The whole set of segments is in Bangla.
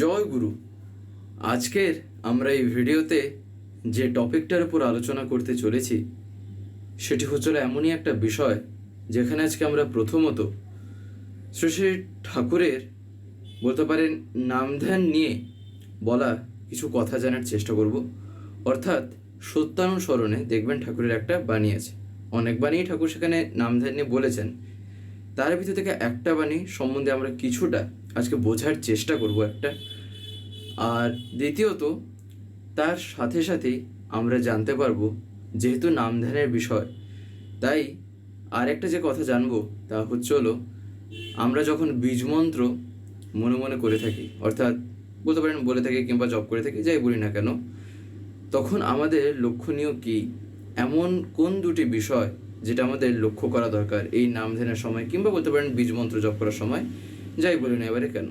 জয় গুরু। আজকের আমরা এই ভিডিওতে যে টপিকটার উপর আলোচনা করতে চলেছি, সেটি হচ্ছিল এমনই একটা বিষয় যেখানে আজকে আমরা প্রথমত শ্রী শ্রী ঠাকুরের বলতে পারেন নামধ্যান নিয়ে বলা কিছু কথা জানার চেষ্টা করব। অর্থাৎ সত্যানুসরণে দেখবেন ঠাকুরের একটা বাণী আছে। অনেক বাণী ঠাকুর সেখানে নামধ্যান নিয়ে বলেছেন। তার ভিতর থেকে একটা বাণী সম্বন্ধে আমরা কিছুটা আজকে বোঝার চেষ্টা করব একটা। আর দ্বিতীয়ত, তার সাথে সাথেই আমরা জানতে পারব যেহেতু নামধ্যানের বিষয়, তাই আর একটা যে কথা জানব তা হচ্ছে হলো, আমরা যখন বীজমন্ত্র মনে মনে করে থাকি, অর্থাৎ বলতে পারেন বলে থাকি কিংবা জব করে থাকি, যাই বলি না কেন, তখন আমাদের লক্ষণীয় কি? এমন কোন দুটি বিষয় যেটা আমাদের লক্ষ্য করা দরকার এই নাম ধ্যানের সময় কিংবা বলতে পারেন বীজ মন্ত্র জপ করার সময়? যাই বলি না এবারে কেন?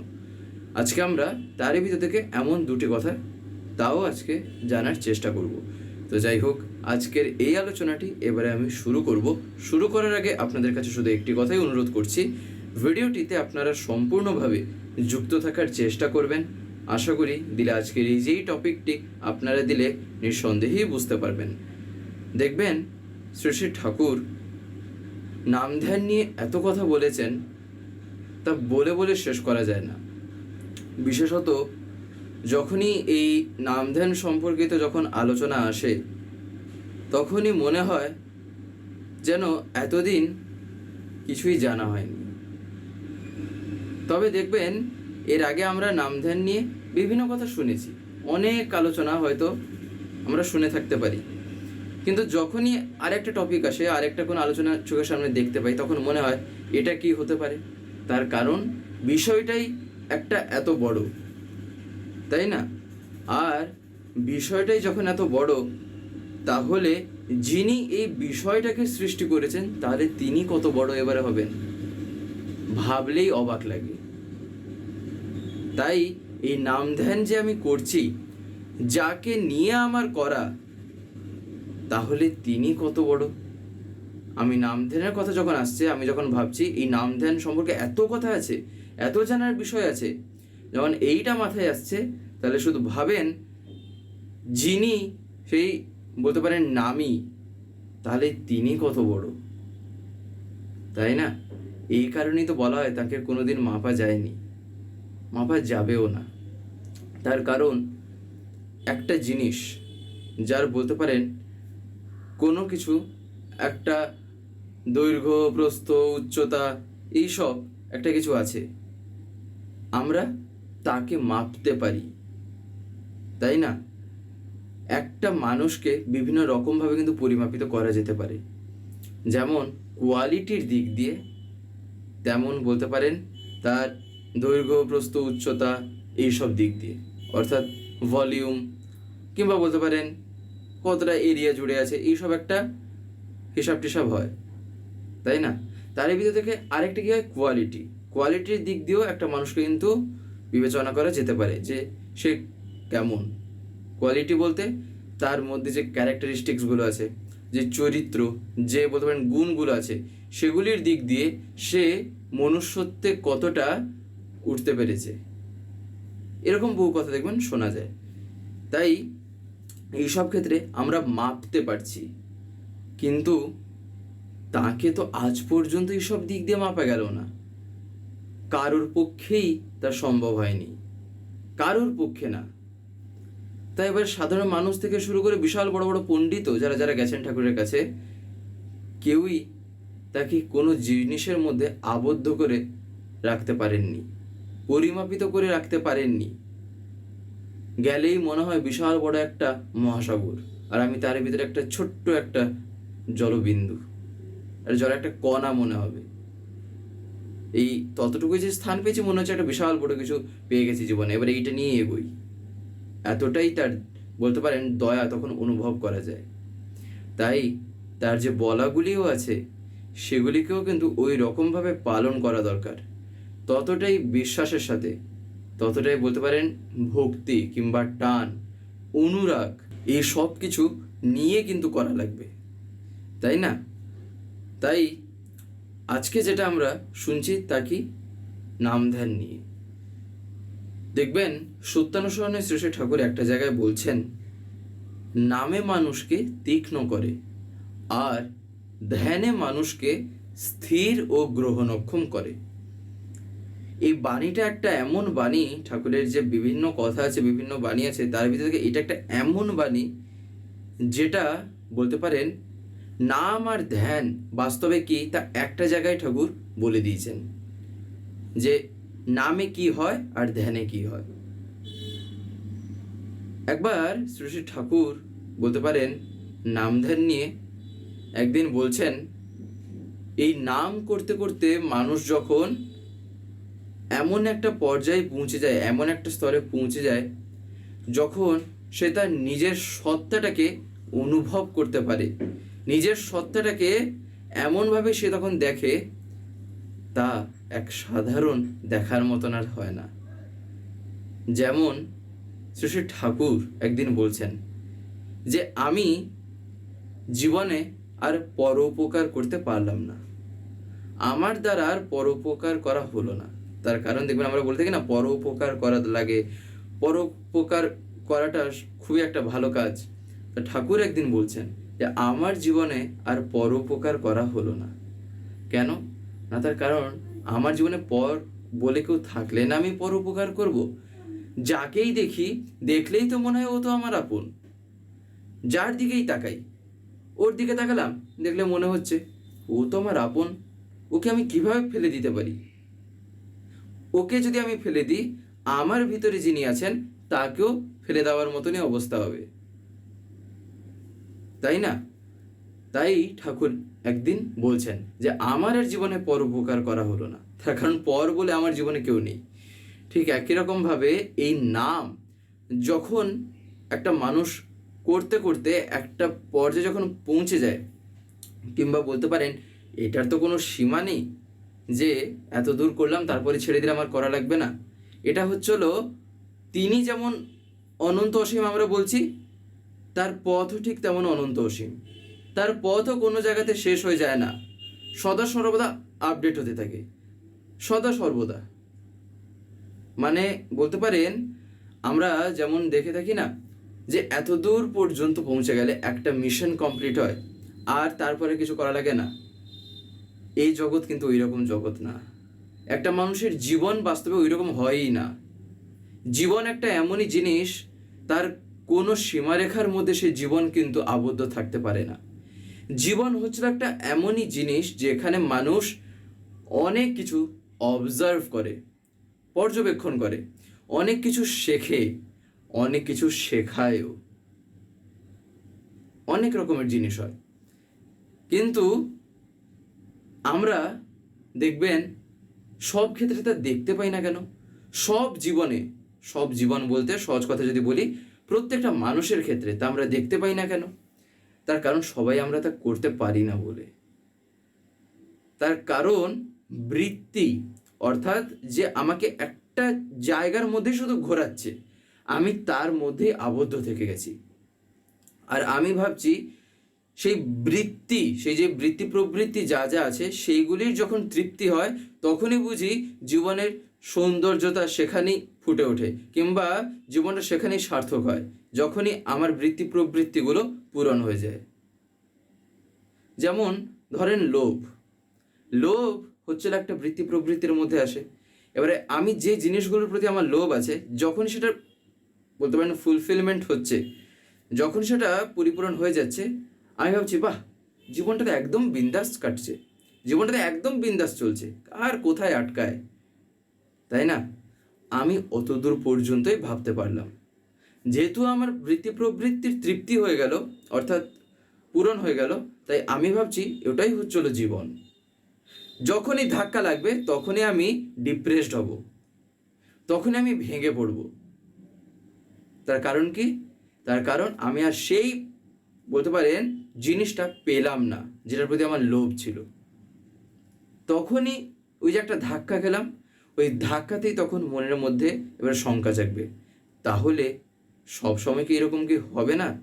আজকে আমরা তারই ভিতর থেকে এমন দুটি কথা তাও আজকে জানার চেষ্টা করব। তো যাই হোক, আজকের এই আলোচনাটি এবারে আমি শুরু করব। শুরু করার আগে আপনাদের কাছে শুধু একটি কথাই অনুরোধ করছি, ভিডিওটিতে আপনারা সম্পূর্ণভাবে যুক্ত থাকার চেষ্টা করবেন। আশা করি দিলে আজকের এই যেই টপিকটি আপনারা দিলে নিঃসন্দেহেই বুঝতে পারবেন। দেখবেন শ্রী শ্রী ঠাকুর নাম ধ্যান নিয়ে এত কথা বলেছেন তা বলে বলে শেষ করা যায় না। বিশেষত যখনই এই নাম ধ্যান সম্পর্কিত যখন আলোচনা আসে, তখনই মনে হয় যেন এতদিন কিছুই জানা হয়নি। তবে দেখবেন, এর আগে আমরা নাম ধ্যান নিয়ে বিভিন্ন কথা শুনেছি। অনেক আলোচনা হয়তো আমরা শুনে থাকতে পারি। কিন্তু যখনই আরেকটা টপিক আসে, আরেকটা কোনো আলোচনা চোখের সামনে দেখতে পাই, তখন মনে হয় এটা কি হতে পারে? তার কারণ বিষয়টাই একটা এত বড়, তাই না? আর বিষয়টাই যখন এত বড়, তাহলে যিনি এই বিষয়টাকে সৃষ্টি করেছেন, তাহলে তিনি কত বড় এবারে হবেন? ভাবলেই অবাক লাগে। তাই এই নাম ধ্যান যে আমি করছি, যাকে নিয়ে আমার করা, তাহলে তিনি কত বড়? আমি নাম ধ্যানের কথা যখন আসছে, আমি যখন ভাবছি, এই নাম ধ্যান সম্পর্কে এত কথা আছে, এত জানার বিষয় আছে, যখন এইটা মাথায় আসছে, তাহলে শুধু ভাবেন যিনি সেই বলতে পারেন নামই তাহলে তিনি কত বড়? তাই না? এই কারণেই তো বলা হয় তাকে কোনোদিন মাপা যায়নি, মাপা যাবেও না। তার কারণ একটা জিনিস, যার বলতে পারেন কোনো কিছু একটা দৈর্ঘ্য, প্রস্থ, উচ্চতা, এইসব একটা কিছু আছে। আমরা তাকে মাপতে পারি। তাই না? একটা মানুষকে বিভিন্ন রকমভাবে কিন্তু পরিমাপিত করা যেতে পারে। যেমন কোয়ালিটির দিক দিয়ে তেমন বলতে পারেন তার দৈর্ঘ্য, প্রস্থ, উচ্চতা, এইসব দিক দিয়ে। অর্থাৎ ভলিউম কিংবা বলতে পারেন কতটা এরিয়া জুড়ে আছে, এইসব একটা হিসাব টিসাব হয়। তাই না? তার ভিতর থেকে আরেকটা কি হয়? কোয়ালিটি কোয়ালিটির দিক দিয়েও একটা মানুষকে কিন্তু বিবেচনা করা যেতে পারে যে সে কেমন। কোয়ালিটি বলতে তার মধ্যে যে ক্যারেক্টারিস্টিক্সগুলো আছে, যে চরিত্র, যে বলতে পারেন গুণগুলো আছে, সেগুলির দিক দিয়ে সে মনুষ্যত্বে কতটা উঠতে পেরেছে। এরকম বহু কথা দেখবেন শোনা যায়। তাই এইসব ক্ষেত্রে আমরা মাপতে পারছি। কিন্তু তাকে তো আজ পর্যন্ত এইসব দিক দিয়ে মাপা গেল না। কারোর পক্ষেই তা সম্ভব হয়নি। কারোর পক্ষে না। তাই এবার সাধারণ মানুষ থেকে শুরু করে বিশাল বড় বড় পণ্ডিত যারা যারা গেছেন ঠাকুরের কাছে, কেউই তাকে কোনো জিনিসের মধ্যে আবদ্ধ করে রাখতে পারেননি, পরিমাপিত করে রাখতে পারেননি। গেলেই মনে হয় বিশাল বড় একটা মহাসাগর, আর আমি তার ভিতরে একটা ছোট্ট একটা জলবিন্দু। আর জল একটা কণা মনে হবে। এই ততটুকু যে স্থান পেয়েছি, মনে হচ্ছে একটা বিশাল বড় কিছু পেয়ে গেছি জীবনে। এবার এইটা নিয়ে এগোই। এতটাই তার, বলতে পারেন, দয়া তখন অনুভব করা যায়। তাই তার যে বলাগুলিও আছে, সেগুলিকেও কিন্তু ওই রকমভাবে পালন করা দরকার। ততটাই বিশ্বাসের সাথে, ততটাই বলতে পারেন, ভক্তি কিংবা টান, অনুরাগ, এই সব কিছু নিয়ে কিন্তু করা লাগবে। তাই না? তাই আজকে যেটা আমরা শুনছি তা কি নাম ধ্যান নিয়ে। দেখবেন সত্যানুসরণে শ্রী ঠাকুর একটা জায়গায় বলছেন, নামে মানুষকে তীক্ষ্ণ করে আর ধ্যানে মানুষকে স্থির ও গ্রহণক্ষম করে। এই বাণীটা একটা এমন বাণী, ঠাকুরের যে বিভিন্ন কথা আছে, বিভিন্ন বাণী আছে, তার ভিতর এটা একটা এমন বাণী যেটা বলতে পারেন নাম আর ধ্যান বাস্তবে কি? তা একটা জায়গায় ঠাকুর বলে দিয়েছেন যে, নামে কি হয় আর ধ্যানে কি হয়। একবার শ্রী ঠাকুর বলতে পারেন, নাম ধ্যান নিয়ে একদিন বলছেন, এই নাম করতে করতে মানুষ যখন এমন একটা পর্যায়ে পৌঁছে যায়, এমন একটা স্তরে পৌঁছে যায়, যখন সে তার নিজের সত্তাটাকে অনুভব করতে পারে নিজের সত্তাটাকে এমনভাবে সে তখন দেখে, তা এক সাধারণ দেখার মতন আর হয় না। যেমন শ্রী শ্রী ঠাকুর একদিন বলছেন যে, আমি জীবনে আর পরোপকার করতে পারলাম না। আমার দ্বারা আর পরোপকার করা হলো না। তার কারণ দেখবেন আমরা বলতে থাকি না, পরোপকার করা লাগে। পরোপকার করাটা খুবই একটা ভালো কাজ। তা ঠাকুর একদিন বলছেন যে আমার জীবনে আর পরোপকার করা হলো না। কেন? না, তার কারণ আমার জীবনে পর বলে কেউ থাকলে না আমি পরোপকার করব। যাকেই দেখি, দেখলেই তো মনে হয় ও তো আমার আপন। যার দিকেই তাকাই, ওর দিকে তাকালাম, দেখলে মনে হচ্ছে ও তো আমার আপন। ওকে আমি কীভাবে ফেলে দিতে পারি? ওকে যদি আমি ফেলে দিই, আমার ভিতরে যিনি আছেন, তাকেও ফেলে দেওয়ার মতনই অবস্থা হবে। তাই না? তাই ঠাকুর একদিন বলছেন যে, আমার আর জীবনে পর উপকার করা হলো না। তার কারণ পর বলে আমার জীবনে কেউ নেই। ঠিক একই রকমভাবে এই নাম যখন একটা মানুষ করতে করতে একটা পর্যায়ে যখন পৌঁছে যায়, কিংবা বলতে পারেন এটার তো কোনো সীমা নেই যে, এত দূর করলাম, তারপরে ছেড়ে দিলে আমার করা লাগবে না। এটা হচ্ছিল তিনি যেমন অনন্ত অসীম আমরা বলছি তার পথও ঠিক তেমন অনন্ত অসীম। তার পথও কোনো জায়গাতে শেষ হয়ে যায় না। সদা সর্বদা আপডেট হতে থাকে। সদা সর্বদা। মানে বলতে পারেন, আমরা যেমন দেখে থাকি না, যে এত দূর পর্যন্ত পৌঁছে গেলে একটা মিশন কমপ্লিট হয়, আর তারপরে কিছু করা লাগে না। এই জগৎ কিন্তু ওই রকম জগৎ না। একটা মানুষের জীবন বাস্তবে ওই রকম হয়ই না। জীবন একটা এমনই জিনিস, তার কোনো সীমারেখার মধ্যে সে জীবন কিন্তু আবদ্ধ থাকতে পারে না। জীবন হচ্ছে একটা এমনই জিনিস যেখানে মানুষ অনেক কিছু অবজার্ভ করে, পর্যবেক্ষণ করে, অনেক কিছু শেখে, অনেক কিছু শেখায়ও। অনেক রকমের জিনিস হয়। কিন্তু আমরা দেখবেন সব ক্ষেত্রে তা দেখতে পাই না কেন? সব জীবনে, সব জীবন বলতে সহজ কথা যদি বলি প্রত্যেকটা মানুষের ক্ষেত্রে তা আমরা দেখতে পাই না কেন? তার কারণ সবাই আমরা তা করতে পারি না বলে। তার কারণ বৃত্তি, অর্থাৎ যে আমাকে একটা জায়গার মধ্যে শুধু ঘোরাচ্ছে, আমি তার মধ্যে আবদ্ধ থেকে গেছি। আর আমি ভাবছি সেই বৃত্তি, সেই যে বৃত্তি প্রবৃত্তি যা যা আছে, সেইগুলির যখন তৃপ্তি হয়, তখনই বুঝি জীবনের সৌন্দর্যতা সেখানেই ফুটে ওঠে কিংবা জীবনটা সেখানেই সার্থক হয়, যখনই আমার বৃত্তি প্রবৃত্তিগুলো পূরণ হয়ে যায়। যেমন ধরেন লোভ। লোভ হচ্ছে একটা বৃত্তি প্রবৃত্তির মধ্যে আসে। এবারে আমি যে জিনিসগুলোর প্রতি আমার লোভ আছে, যখন সেটা বলতে পারেন ফুলফিলমেন্ট হচ্ছে, যখন সেটা পরিপূরণ হয়ে যাচ্ছে, আমি ভাবছি, বাহ জীবনটা তো একদম বিন্দাস কাটছে। জীবনটা তো একদম বিন্দাস চলছে। আর কোথায় আটকায়? তাই না? আমি অতদূর পর্যন্তই ভাবতে পারলাম। যেহেতু আমার বৃত্তি প্রবৃত্তির তৃপ্তি হয়ে গেল, অর্থাৎ পূরণ হয়ে গেল, তাই আমি ভাবছি ওটাই হচ্ছিল জীবন। যখনই ধাক্কা লাগবে, তখনই আমি ডিপ্রেসড হব। তখনই আমি ভেঙে পড়ব। তার কারণ কি? তার কারণ আমি আর সেই, বলতে পারেন, জিনিসটা পেলাম না, যেটার প্রতি আমার লোভ ছিল। তখনই ওই যে একটা ধাক্কা খেলাম ওই ধাক্কাতেই তখন মনের মধ্যে এবার শঙ্কা জাগবে। তাহলে সব সময় কি এরকম কি হবে না?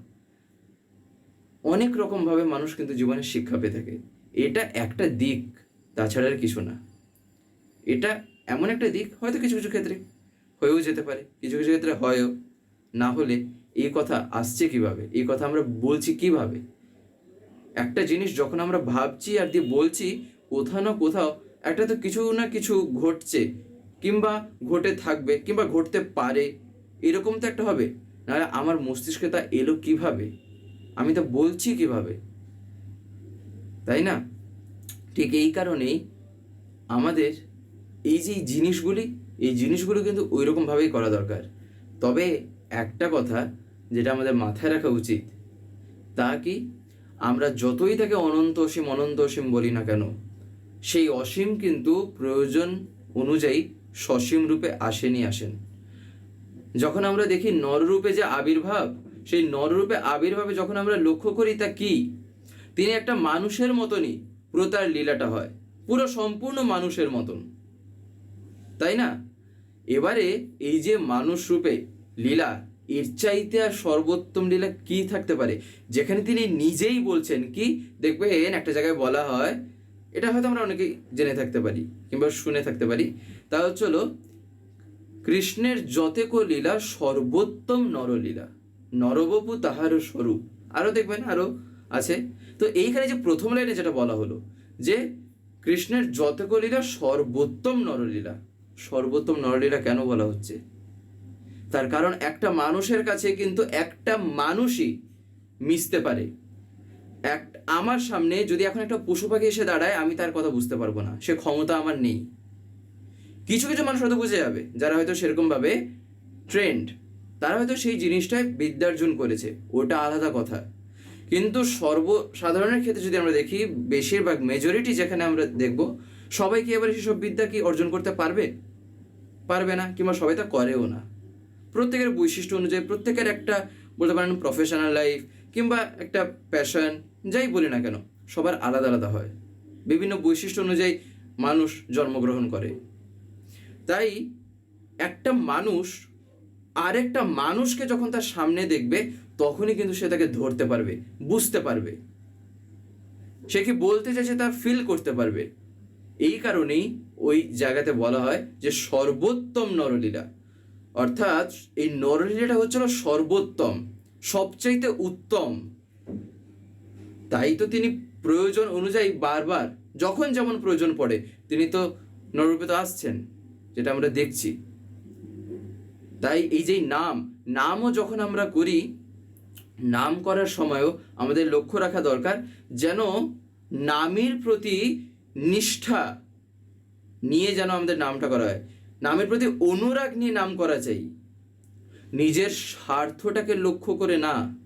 অনেক রকমভাবে মানুষ কিন্তু জীবনে শিক্ষা পেয়ে থাকে। এটা একটা দিক, তাছাড়া আর কিছু না। এটা এমন একটা দিক, হয়তো কিছু কিছু ক্ষেত্রে হয়েও যেতে পারে, কিছু কিছু ক্ষেত্রে হয়ও। না হলে এই কথা আসছে কীভাবে? এই কথা আমরা বলছি কীভাবে? একটা জিনিস যখন আমরা ভাবছি আর দিয়ে বলছি, কোথাও না কোথাও একটা তো কিছু না কিছু ঘটছে, কিংবা ঘটে থাকবে, কিংবা ঘটতে পারে, এরকম তো একটা হবে। নাহলে আমার মস্তিষ্কে তা এলো কীভাবে? আমি তা বলছি কীভাবে? তাই না? ঠিক এই কারণেই আমাদের এই যে জিনিসগুলি, এই জিনিসগুলো কিন্তু ওই রকমভাবেই করা দরকার। তবে একটা কথা যেটা আমাদের মাথায় রাখা উচিত, তা কি? আমরা যতই তাকে অনন্ত অসীম অনন্ত অসীম বলি না কেন সেই অসীম কিন্তু প্রয়োজন অনুযায়ী সসীম রূপে আসেনি, আসেন। যখন আমরা দেখি নররূপে যে আবির্ভাব, সেই নররূপে আবির্ভাবে যখন আমরা লক্ষ্য করি তা কি? তিনি একটা মানুষের মতনই পুরো তার লীলাটা হয়, পুরো সম্পূর্ণ মানুষের মতন। তাই না? এবারে এই যে মানুষ রূপে লীলা, এর চাইতে আর সর্বোত্তম লীলা কি থাকতে পারে? যেখানে তিনি নিজেই বলছেন কি, দেখবেন একটা জায়গায় বলা হয় এটা হয়তো আমরা অনেকেই জেনে থাকতে পারি কিংবা শুনে থাকতে পারি। তা হচ্ছে হলো, কৃষ্ণের যতেক লীলা সর্বোত্তম নরলীলা। নরবপু তাহার স্বরূপ। আরও দেখবেন আরও আছে। তো এইখানে যে প্রথম লাইনে যেটা বলা হলো, যে কৃষ্ণের যতেক লীলা সর্বোত্তম নরলীলা। সর্বোত্তম নরলীলা কেন বলা হচ্ছে? তার কারণ একটা মানুষের কাছে কিন্তু একটা মানুষই মিশতে পারে। এক আমার সামনে যদি এখন একটা পশু পাখি এসে দাঁড়ায়, আমি তার কথা বুঝতে পারব না। সে ক্ষমতা আমার নেই। কিছু কিছু মানুষ হয়তো বুঝে যাবে, যারা হয়তো সেরকমভাবে ট্রেন্ড তারা হয়তো সেই জিনিসটায় বিদ্যার্জন করেছে, ওটা আলাদা কথা। কিন্তু সর্বসাধারণের ক্ষেত্রে যদি আমরা দেখি, বেশিরভাগ মেজরিটি যেখানে আমরা দেখব, সবাই কি এবারে সেসব বিদ্যা কি অর্জন করতে পারবে? পারবে না, কিংবা সবাই তা করেও না। প্রত্যেকের বৈশিষ্ট্য অনুযায়ী, প্রত্যেকের একটা বলতে পারেন প্রফেশনাল লাইফ কিংবা একটা প্যাশন যাই বলি না কেন, সবার আলাদা আলাদা হয়। বিভিন্ন বৈশিষ্ট্য অনুযায়ী মানুষ জন্মগ্রহণ করে। তাই একটা মানুষ, আরেকটা মানুষকে যখন তার সামনে দেখবে, তখনই কিন্তু সে তাকে ধরতে পারবে, বুঝতে পারবে। সে কি বলতে চাইছে তা ফিল করতে পারবে। এই কারণেই ওই জায়গাতে বলা হয় যে সর্বোত্তম নরলীলা। অর্থাৎ এই নরলীলাটা হচ্ছিল সর্বোত্তম। সবচাইতে উত্তম, তাই তো তিনি প্রয়োজন অনুযায়ী বারবার, যখন যেমন প্রয়োজন পড়ে, তিনি তো নরূপে তো আসছেন, যেটা আমরা দেখছি। তাই এই যে নাম, নামও যখন আমরা করি, নাম করার সময়ও আমাদের লক্ষ্য রাখা দরকার, যেন নামের প্রতি নিষ্ঠা নিয়ে যেন আমাদের নামটা করা হয়, নামের প্রতি অনুরাগ নিয়ে নাম করা চাই নিজের স্বার্থটাকে লক্ষ্য করে না।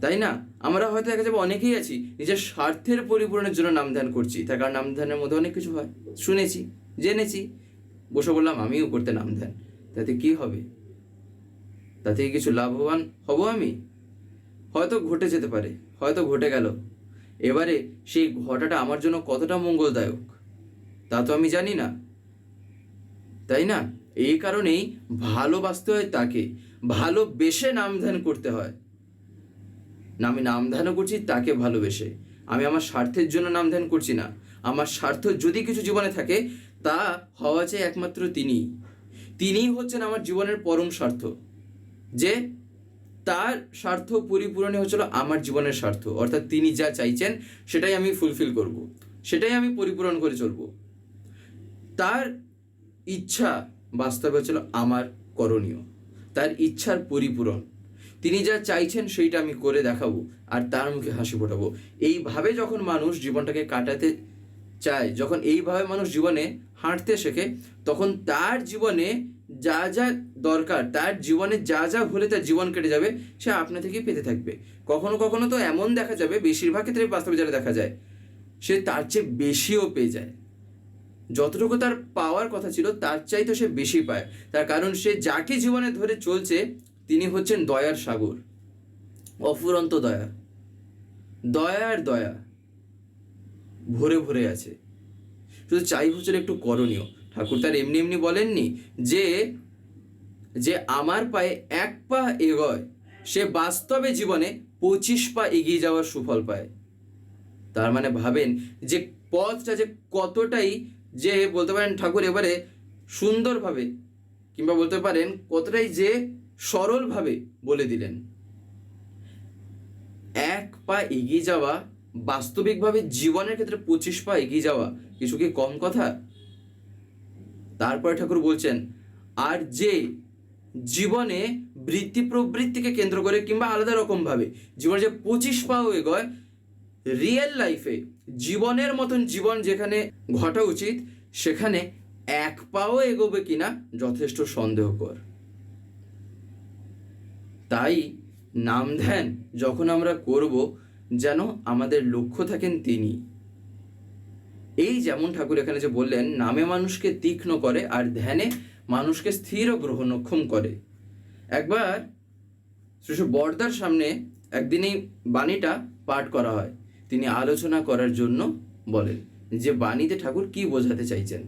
তাই না? আমরা হয়তো দেখা যাবে, অনেকেই আছি। নিজের স্বার্থের পরিপূরণের জন্য নাম ধ্যান করছি। তার কারণ নাম ধ্যানের মধ্যে অনেক কিছু হয়। শুনেছি, জেনেছি। বসে বললাম, আমিও করতে নাম ধ্যান তাতে কি হবে? তাতে কিছু লাভবান হব আমি? হয়তো ঘটে যেতে পারে, হয়তো ঘটে গেল। এবারে সেই ঘটাটা আমার জন্য কতটা মঙ্গলদায়ক, তা তো আমি জানি না। তাই না? এই কারণেই ভালোবাসতে হয় তাকে। ভালোবেসে নাম ধ্যান করতে হয়। না আমি নাম ধ্যানও করছি, তাকে ভালোবেসে। আমি আমার স্বার্থের জন্য নাম ধ্যান করছি না। আমার স্বার্থ যদি কিছু জীবনে থাকে, তা হওয়া চাই একমাত্র তিনি। তিনিই হচ্ছেন আমার জীবনের পরম স্বার্থ। যে তার স্বার্থ পরিপূরণে হচ্ছিল আমার জীবনের স্বার্থ। অর্থাৎ তিনি যা চাইছেন, সেটাই আমি ফুলফিল করব। সেটাই আমি পরিপূরণ করে চলব। তার ইচ্ছা বাস্তবে হচ্ছিল আমার করণীয়। তার ইচ্ছার পরিপূরণ। তিনি যা চাইছেন সেইটা আমি করে দেখাবো আর তার মুখে হাসি ফোটাবো। এইভাবে যখন মানুষ জীবনটাকে কাটাতে চায়, যখন এইভাবে মানুষ জীবনে হাঁটতে শেখে, তখন তার জীবনে যা যা দরকার, তার জীবনে যা যা হলে তার জীবন কেটে যাবে, সে আপনা থেকেই পেতে থাকবে। কখনো কখনো তো এমন দেখা যাবে, বেশিরভাগ ক্ষেত্রে বাস্তবে যেটা দেখা যায়, সে তার চেয়ে বেশিও পেয়ে যায়। যতটুকু তার পাওয়ার কথা ছিল, তার চাইতে সে বেশি পায়। তার কারণ সে যাকে জীবনে ধরে চলছে, তিনি হচ্ছেন দয়ার সাগর। অফুরন্ত দয়া। দয়ার দয়া ভরে ভরে আছে। শুধু চাই হচ্ছিল একটু করণীয়। ঠাকুর তার এমনি এমনি বলেননি যে যে আমার পায়ে এক পা এগোয়, সে বাস্তবে জীবনে পঁচিশ পা এগিয়ে যাওয়ার সুফল পায়। তার মানে ভাবেন যে পথটা যে কতটাই যে বলতে পারেন ঠাকুর এবারে সুন্দরভাবে কিংবা বলতে পারেন কতটাই যে সরলভাবে বলে দিলেন। এক পা এগিয়ে যাওয়া, বাস্তবিকভাবে জীবনের ক্ষেত্রে পঁচিশ পা এগিয়ে যাওয়া কিছু কি কম কথা? তারপরে ঠাকুর বলছেন, আর যে জীবনে বৃত্তি প্রবৃত্তিকে কেন্দ্র করে কিংবা আলাদা রকম ভাবে জীবনে যে পঁচিশ পাও এগোয় রিয়েল লাইফে জীবনের মতন জীবন যেখানে ঘটা উচিত, সেখানে এক পাও এগোবে কিনা যথেষ্ট সন্দেহকর। তাই নাম ধ্যান যখন আমরা করব, যেন আমাদের লক্ষ্য থাকেন তিনি। এই যেমন ঠাকুর এখানে যে বললেন, নামে মানুষকে তীক্ষ্ণ করে আর ধ্যানে মানুষকে স্থির ও গ্রহণক্ষম করে। একবার শ্রী বর্দার সামনে একদিন এই বাণীটা পাঠ করা হয়। তিনি আলোচনা করার জন্য বলেন যে বাণীতে ঠাকুর কি বোঝাতে চাইছেন?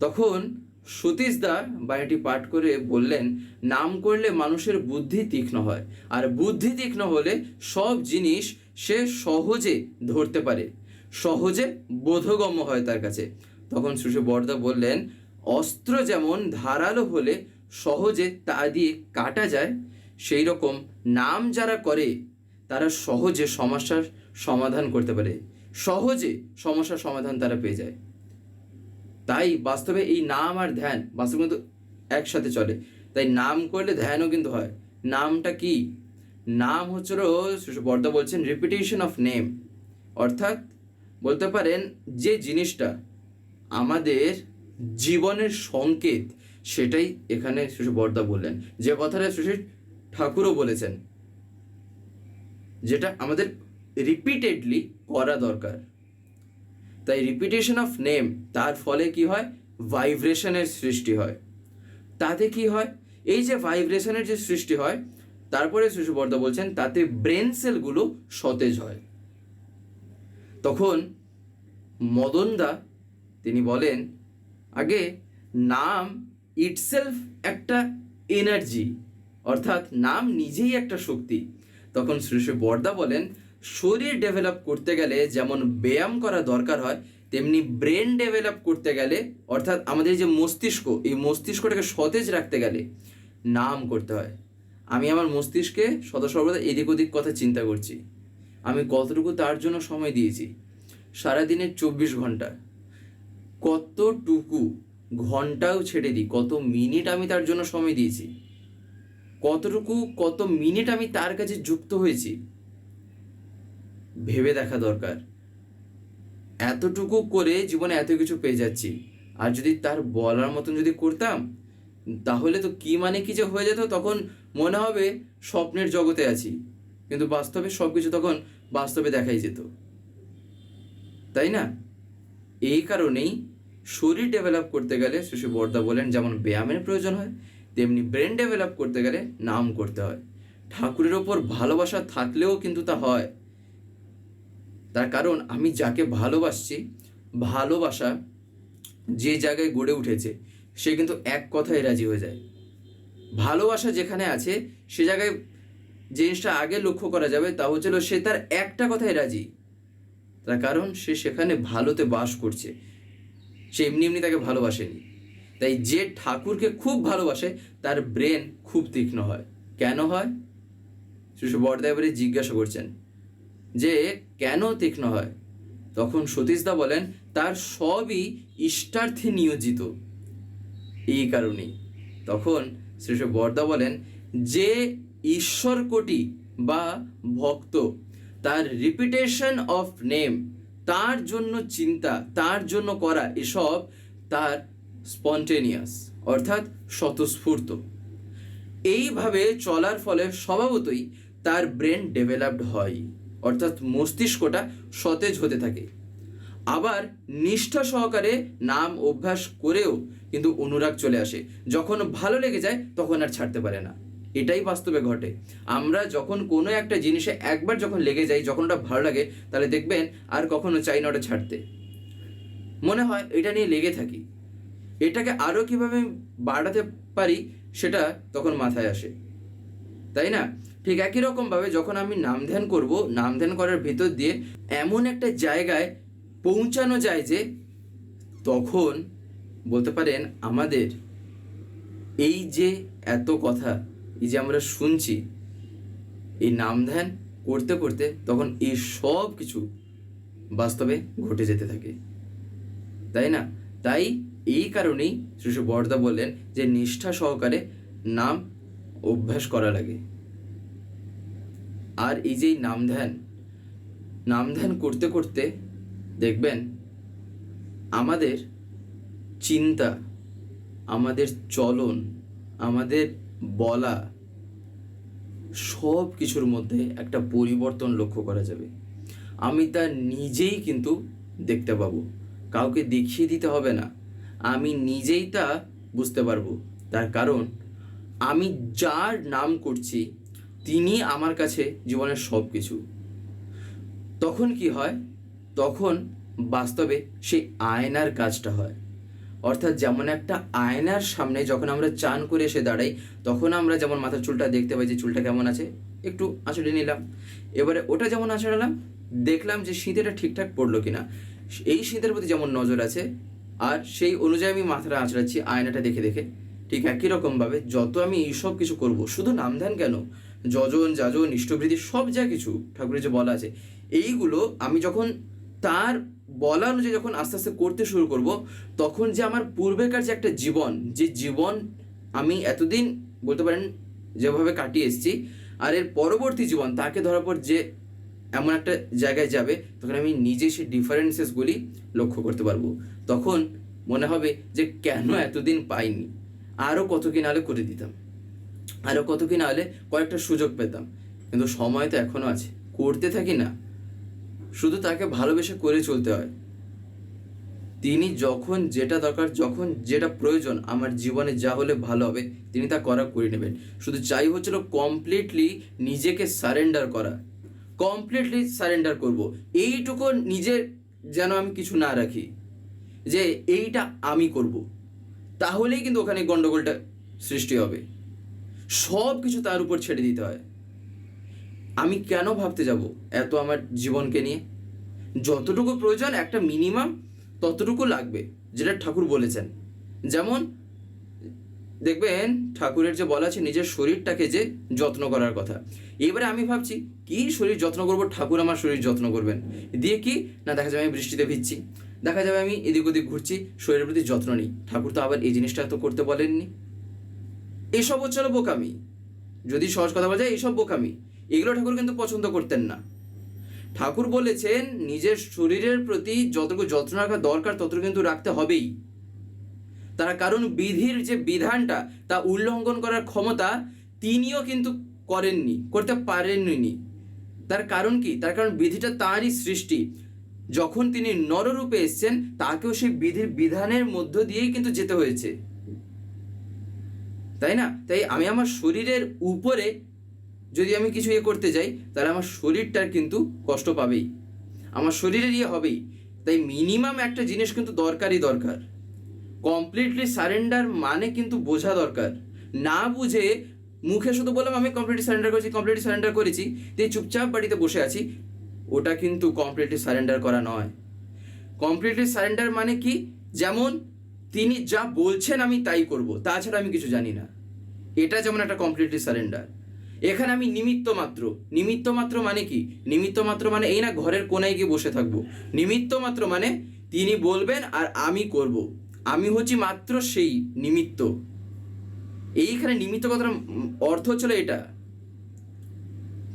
তখন সতীশদা বাণীটি পাঠ করে বললেন নাম করলে মানুষের বুদ্ধি তীক্ষ্ণ হয় আর বুদ্ধি তীক্ষ্ণ হলে সব জিনিস সে সহজে ধরতে পারে সহজে বোধগম্য হয় তার কাছে। তখন শ্রী বর্দা বললেন অস্ত্র যেমন ধারালো হলে সহজে তা দিয়ে কাটা যায় সেই রকম নাম যারা করে তারা সহজে সমস্যার সমাধান করতে পারে। সহজে সমস্যার সমাধান তারা পেয়ে যায়। তাই বাস্তবে এই নাম আর ধ্যান, বাস্তবে কিন্তু একসাথে চলে। তাই নাম করলে ধ্যানও কিন্তু হয়। নামটা কি? নাম হচ্ছিল বর্দা বলছেন রিপিটেশন অফ নেম অর্থাৎ বলতে পারেন, যে জিনিসটা আমাদের জীবনের সংকেত, সেটাই এখানে শিশু বর্দা বললেন। যে কথাটা শিশু ঠাকুরও বলেছেন, যেটা আমাদের রিপিটেডলি করা দরকার। তাই রিপিটেশন অফ নেম তার ফলে কি হয়? ভাইব্রেশনের সৃষ্টি হয়। তাতে কি হয়? এই যে ভাইব্রেশনের যে সৃষ্টি হয়, তারপরে শিশু বর্দা বলছেন, তাতে ব্রেন সেলগুলো সতেজ হয়। তখন মদনদা, তিনি বলেন, আগে নাম ইটসেলফ একটা এনার্জি অর্থাৎ নাম নিজেই একটা শক্তি। তখন শ্রী বর্দা বলেন শরীর ডেভেলপ করতে গেলে যেমন ব্যায়াম করা দরকার হয়, তেমনি ব্রেন ডেভেলপ করতে গেলে, অর্থাৎ আমাদের যে মস্তিষ্ক, এই মস্তিষ্কটাকে সতেজ রাখতে গেলে নাম করতে হয়। আমি আমার মস্তিষ্কে সর্বদা এদিক ওদিক কথা চিন্তা করছি। আমি কতটুকু তার জন্য সময় দিয়েছি? সারাদিনের চব্বিশ ঘণ্টা। কতটুকু ঘন্টাও ছেড়ে দিই? কত মিনিট আমি তার জন্য সময় দিয়েছি? কতটুকু, কত মিনিট আমি তার কাছে যুক্ত হয়েছি? ভেবে দেখা দরকার। এতটুকু করে জীবনে এত কিছু পেয়ে যাচ্ছি। আর যদি তার বলার মতন যদি করতাম, তাহলে তো কি মানে কি যে হয়ে যেত তখন মনে হবে স্বপ্নের জগতে আছি। কিন্তু বাস্তবে সব কিছু তখন বাস্তবে দেখাই যেত। তাই না? এই কারণেই শরীর ডেভেলপ করতে গেলে শশী বর্দা বলেন যেমন ব্যায়ামের প্রয়োজন হয়, তেমনি ব্রেন ডেভেলপ করতে গেলে নাম করতে হয়। ঠাকুরের ওপর ভালোবাসা থাকলেও কিন্তু তা হয়। তার কারণ আমি যাকে ভালোবাসছি, ভালোবাসা যে জায়গায় গড়ে উঠেছে, সে কিন্তু এক কথায় রাজি হয়ে যায়। ভালোবাসা যেখানে আছে, সে জায়গায় জিনিসটা আগে লক্ষ্য করা যাবে তা হচ্ছিল সে তার একটা কথায় রাজি। তার কারণ সে সেখানে ভালোতে বাস করছে। সে এমনি এমনি তাকে ভালোবাসেনি। তাই যে ঠাকুরকে খুব ভালোবাসে, তার ব্রেন খুব তীক্ষ্ণ হয়। কেন হয়? শিশু বর্দা এবারে জিজ্ঞাসা করছেন। যে কেন তীক্ষ্ণ হয়? তখন সতীশদা বলেন, তার সবই ইষ্টার্থে নিয়োজিত। এই কারণেই। তখন শ্রী বর্দা বলেন, যে ঈশ্বর কোটি বা ভক্ত, তার রিপিটেশন অফ নেম তার জন্য চিন্তা, তার জন্য করা, এসব তার স্পন্টেনিয়াস অর্থাৎ স্বতঃস্ফূর্ত। এইভাবে চলার ফলে স্বভাবতই তার ব্রেন ডেভেলপড হয়। অর্থাৎ মস্তিষ্কটা সতেজ হতে থাকে। আবার নিষ্ঠা সহকারে নাম অভ্যাস করেও কিন্তু অনুরাগ চলে আসে। যখন ভালো লেগে যায়, তখন আর ছাড়তে পারে না। এটাই বাস্তবে ঘটে। আমরা যখন কোনো একটা জিনিসে একবার যখন লেগে যাই, যখন ওটা ভালো লাগে, তাহলে দেখবেন আর কখনো চাই না ওটা ছাড়তে। মনে হয় এটা নিয়ে লেগে থাকি। এটাকে আরও কীভাবে বাড়াতে পারি, সেটা তখন মাথায় আসে। তাই না? ঠিক একই রকমভাবে যখন আমি নাম ধ্যান করব, নাম ধ্যান করার ভিতর দিয়ে এমন একটা জায়গায় পৌঁছানো যায় যে তখন বলতে পারেন আমাদের এই যে এত কথা, এই যে আমরা শুনছি, এই নাম ধ্যান করতে করতে তখন এই সব কিছু বাস্তবে ঘটে যেতে থাকে। তাই না? তাই এই কারণেই শ্রী বরদা বললেন যে নিষ্ঠা সহকারে নাম অভ্যাস করা লাগে। আর এই যে নাম ধ্যান নাম ধ্যান করতে করতে দেখবেন আমাদের চিন্তা, আমাদের চলন, আমাদের বলা সব কিছুর মধ্যে একটা পরিবর্তন লক্ষ্য করা যাবে। আমি তা নিজেই কিন্তু দেখতে পাবো। কাউকে দেখিয়ে দিতে হবে না। আমি নিজেই তা বুঝতে পারব। তার কারণ, আমি যার নাম করছি তিনি আমার কাছে জীবনের সব কিছু তখন কি হয়? তখন বাস্তবে সেই আয়নার কাজটা হয়। অর্থাৎ যেমন একটা আয়নার সামনে যখন আমরা চান করে এসে দাঁড়াই, তখন আমরা যেমন মাথার চুলটা দেখতে পাই যে চুলটা কেমন আছে, একটু আঁচড়ে নিলাম। এবারে ওটা যেমন আঁচড়ালাম দেখলাম যে শীতেটা ঠিকঠাক পড়ল কিনা। এই শীতের প্রতি যেমন নজর আছে, আর সেই অনুযায়ী আমি মাথাটা আঁচড়াচ্ছি, আয়নাটা দেখে দেখে। ঠিক একই রকমভাবে যত আমি এইসব কিছু করব, শুধু নাম ধ্যান কেন? যজন, যাজন ইষ্টবৃদ্ধি সব যা কিছু ঠাকুরের যে বলা আছে, এইগুলো আমি যখন তার বলা অনুযায়ী যখন আস্তে আস্তে করতে শুরু করব, তখন যে আমার পূর্বেকার যে একটা জীবন, যে জীবন আমি এতদিন বলতে পারেন যেভাবে কাটিয়ে এসেছি, আর এর পরবর্তী জীবন তাকে ধরার পর যে এমন একটা জায়গায় যাবে, তখন আমি নিজে সেই ডিফারেন্সেসগুলি লক্ষ্য করতে পারব। তখন মনে হবে যে কেন এতদিন পাইনি আরও কত কি নাহলে করে দিতাম। আরও কত কি নাহলে কয়েকটা সুযোগ পেতাম। কিন্তু সময় তো এখনও আছে। করতে থাকি না। শুধু তাকে ভালোবেসে করে চলতে হয়। তিনি যখন যেটা দরকার, যখন যেটা প্রয়োজন, আমার জীবনে যা হলে ভালো হবে, তিনি তা করা করে নেবেন। শুধু চাই হচ্ছিল কমপ্লিটলি নিজেকে সারেন্ডার করা। কমপ্লিটলি সারেন্ডার করব। এইটুকু নিজের যেন আমি কিছু না রাখি। যে এইটা আমি করব। তাহলেই কিন্তু ওখানে গন্ডগোলটা সৃষ্টি হবে। সব কিছু তার উপর ছেড়ে দিতে হয়। আমি কেন ভাবতে যাব এত আমার জীবনকে নিয়ে? যতটুকু প্রয়োজন, একটা মিনিমাম ততটুকু লাগবে, যেটা ঠাকুর বলেছেন। যেমন, দেখবেন, ঠাকুরের যে বলা আছে, নিজের শরীরটাকে যে যত্ন করার কথা। এবারে আমি ভাবছি, কি শরীর যত্ন করব? ঠাকুর আমার শরীর যত্ন করবেন। দিয়ে কি? না, দেখা যাবে আমি বৃষ্টিতে ভিজছি। দেখা যাবে আমি এদিক ওদিক ঘুরছি, শরীরের প্রতি যত্ন নিই। ঠাকুর তো আবার এই জিনিসটা তো করতে বলেননি। এসব হচ্ছে হলো বোকামি। যদি সহজ কথা বলা যায় এইসব বোকামি। এগুলো ঠাকুর কিন্তু পছন্দ করতেন না। ঠাকুর বলেছেন, নিজের শরীরের প্রতি যতটুকু যত্ন রাখা দরকার, ততটুকু কিন্তু রাখতে হবেই। তার কারণ বিধির যে বিধানটা, তা উল্লঙ্ঘন করার ক্ষমতা তিনিও কিন্তু করেননি, করতে পারেননি। তার কারণ কি? তার কারণ বিধিটা তাঁরই সৃষ্টি। যখন তিনি নররূপে এসছেন, তাকেও সেই বিধির বিধানের মধ্য দিয়েই কিন্তু যেতে হয়েছে। তাই না? তাই আমি আমার শরীরের উপরে যদি আমি কিছু ইয়ে করতে যাই, তাহলে আমার শরীরটার কিন্তু কষ্ট পাবেই। আমার শরীরের ইয়ে হবেই। তাই মিনিমাম একটা জিনিস কিন্তু দরকারই দরকার। কমপ্লিটলি সারেন্ডার মানে কিন্তু বোঝা দরকার। না বুঝে মুখে শুধু বললাম, আমি কমপ্লিটলি সারেন্ডার করেছি কমপ্লিটলি সারেন্ডার করেছি। দিয়ে চুপচাপ বাড়িতে বসে আছি। ওটা কিন্তু কমপ্লিটলি সারেন্ডার করা নয়। কমপ্লিটলি সারেন্ডার মানে কি? যেমন তিনি যা বলছেন আমি তাই করব, তাছাড়া আমি কিছু জানি না। এটা যেমন একটা কমপ্লিটলি সারেন্ডার এখানে আমি নিমিত্ত মাত্র। নিমিত্ত মাত্র মানে কি? নিমিত্ত মাত্র মানে এই না ঘরের কোনায় গিয়ে বসে থাকব। নিমিত্ত মাত্র মানে তিনি বলবেন আর আমি করব। আমি হচ্ছি মাত্র সেই নিমিত্ত। এইখানে নিমিত্ত কথার অর্থ হচ্ছিল এটা।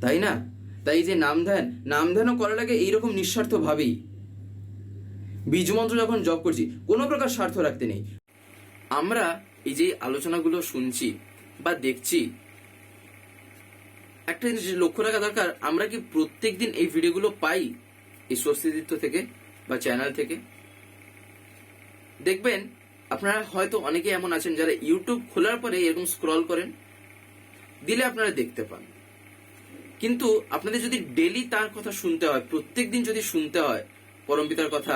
তাই না? তাই যে নাম ধ্যান নাম ধ্যানও করা লাগে এইরকম নিঃস্বার্থ ভাবেই বীজ মন্ত্র যখন জপ করছি, কোনো প্রকার স্বার্থ রাখতে নেই। আমরা এই যে আলোচনাগুলো শুনছি বা দেখছি, একটা জিনিস লক্ষ্য রাখা দরকার, আমরা কি প্রত্যেক দিন এই ভিডিওগুলো পাই এই স্বস্তিদিত্য থেকে বা চ্যানেল থেকে? দেখবেন, আপনারা হয়তো অনেকে এমন আছেন যারা ইউটিউব খোলার পরে এরকম স্ক্রল করেন, দিলে আপনারা দেখতে পান। কিন্তু আপনাদের যদি ডেলি তার কথা শুনতে হয়, প্রত্যেক দিন যদি শুনতে হয় পরমপিতার কথা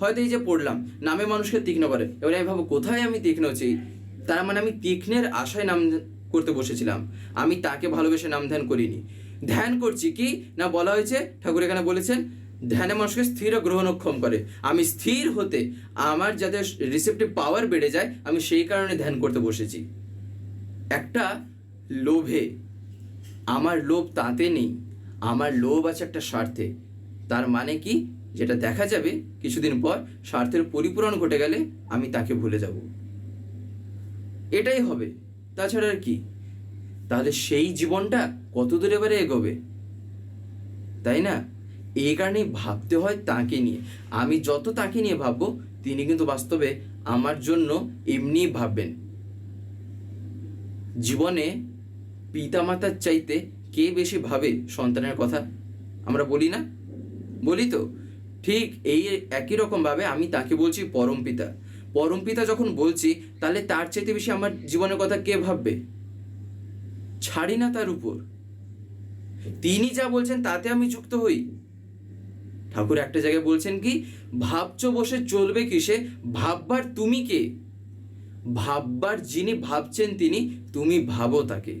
হয়তো এই যে পড়লাম, নামে মানুষকে তীক্ষ্ণ করে। এবারে আমি ভাবো কোথায় আমি তীক্ষ্ণ হচ্ছি? তার মানে আমি তীক্ষ্ণের আশায় নাম করতে বসেছিলাম। আমি তাকে ভালোবেসে নাম ধ্যান করিনি। ধ্যান করছি কি? না, বলা হয়েছে, ঠাকুর এখানে বলেছেন, ধ্যানে মানুষকে স্থির গ্রহণক্ষম করে। আমি স্থির হতে আমার যাতে রিসেপ্টিভ পাওয়ার বেড়ে যায়, আমি সেই কারণে ধ্যান করতে বসেছি। একটা লোভে, আমার লোভ তাতে নেই, আমার লোভ আছে একটা স্বার্থে। তার মানে কি? যেটা দেখা যাবে কিছুদিন পর স্বার্থের পরিপূরণ ঘটে গেলে আমি তাকে ভুলে যাব। এটাই হবে। তাছাড়া আর কি? তাহলে সেই জীবনটা কত দূর এবারে এগোবে? তাই না? এই কারণেই ভাবতে হয় তাকে নিয়ে। আমি যত তাকে নিয়ে ভাববো, তিনি কিন্তু বাস্তবে আমার জন্য এমনিই ভাববেন। জীবনে পিতামাতার চাইতে কে বেশি ভাবে সন্তানের কথা আমরা বলি না? বলি তো? ঠিক এই একই রকম ভাবে আমি তাকে বলছি পরম পিতা। পরম পিতা যখন বলছি, তাহলে তার চাইতে বেশি আমার জীবনের কথা কে ভাববে? ছাড়ি না তার উপর। তিনি যা বলছেন, তাতে আমি যুক্ত হই। ঠাকুর একটা জায়গায় বলছেন কি, ভাবছ বসে চলবে কিসে? ভাববার তুমি কে? ভাববার যিনি ভাবছেন তিনি, তুমি ভাবো তাকে।